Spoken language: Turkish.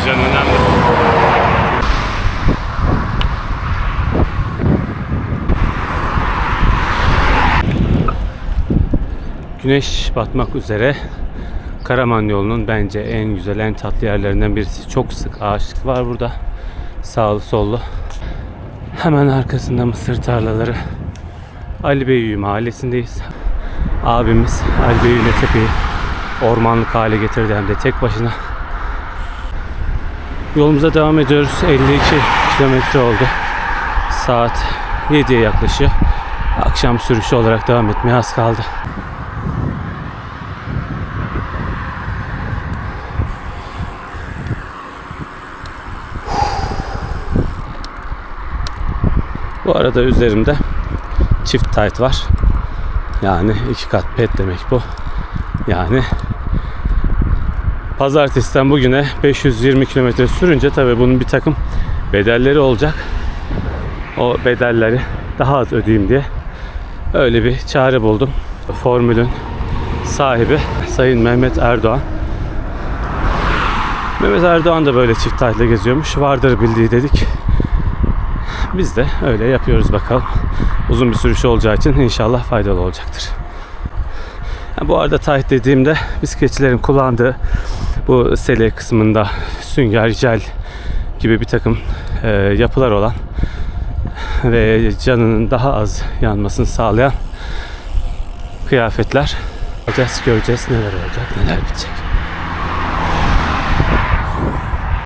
oksijen önemli. Güneş batmak üzere Karaman yolunun bence en güzel, en tatlı yerlerinden birisi. Çok sık ağaçlık var burada. Sağlı sollu. Hemen arkasında mısır tarlaları. Ali Beyüğü mahallesindeyiz. Abimiz Ali Beyüğü'yle tepeyi ormanlık hale getirdi hem de tek başına. Yolumuza devam ediyoruz. 52 kilometre oldu. Saat 7'ye yaklaşıyor. Akşam sürüşü olarak devam etmeye az kaldı. Bu arada üzerimde çift tight var. Yani iki kat pet demek bu. Yani pazartesiden bugüne 520 kilometre sürünce tabii bunun bir takım bedelleri olacak. O bedelleri daha az ödeyeyim diye öyle bir çare buldum. Formülün sahibi Sayın Mehmet Erdoğan. Mehmet Erdoğan da böyle çift taytla geziyormuş. Vardır bildiği dedik. Biz de öyle yapıyoruz bakalım. Uzun bir sürüş olacağı için inşallah faydalı olacaktır. Ha, bu arada tight dediğimde bisikletçilerin kullandığı bu sele kısmında sünger, jel gibi bir takım e, yapılar olan ve canının daha az yanmasını sağlayan kıyafetler. Göreceğiz, göreceğiz neler olacak, neler bitecek.